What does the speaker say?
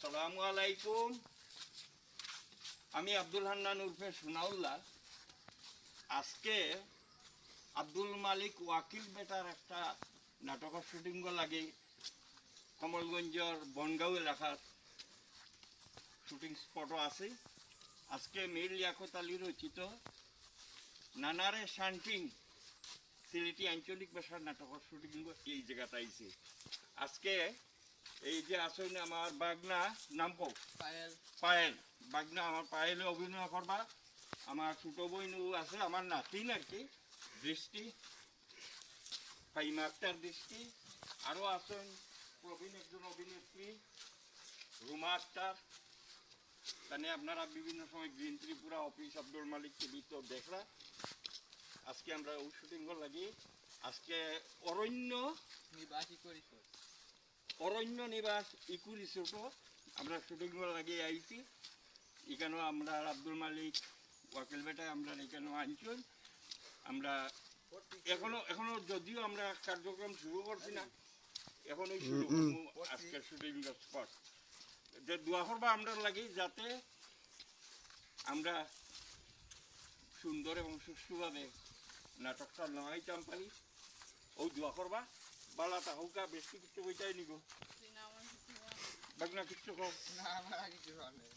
আসসালামু আলাইকুম। আমি আব্দুল হান্নান উর্ফে সোনাউল্লাহ। আজকে আব্দুল মালিক ওয়াকিল বেটার একটা নাটকের শুটিং লাগে কমলগঞ্জের বনগাঁও এলাকার শুটিং স্পটও আছে। আজকে মীর লিয়াকত আলী রচিত নানারে শান্টিং সিলেটি আঞ্চলিক ভাষার নাটকের শুটিং এই জায়গাটা আইছে আজকে এই যে আসুন আমার বাগনা নাম কও? পায়েল। পায়েল। বাগনা আমার পায়েলে অভিনয় করবা। আমার ছোট বইনু আছে আমার নাতিন আর কি দৃষ্টি। ফাইমা আক্তার দৃষ্টি। আরও আছেন প্রবীণ একজন অভিনেত্রী রুমা আক্তার। তাহলে আপনারা বিভিন্ন সময় green Tripura office Abdul Malik TV তো দেখলা আজকে আমরা শুটিং লাগি। আজকে অরণ্য নিবাসী করিস। অরণ্য নিবাস ইকু রিসোর্টও আমরা শুটিং লাগিয়ে আইছি। এখানেও আমরা আব্দুল মালিক, ওয়াকিল বেটায় আমরা এখানেও আনছুন আমরা এখনও এখনও যদিও আমরা কার্যক্রম শুরু করছি না। এখনই শুরু করব আজকের শুটিং স্পট। যে দোয়া করবা আমরা লাগি যাতে আমরা সুন্দর এবং সুষ্ঠুভাবে নাটকটা লড়াইতাম পারি ও দোয়া করবা। বালা তাহুকা বেশি কিছু বইটাই নিব। বাগনা কিছু কম না আমার কিছু বলে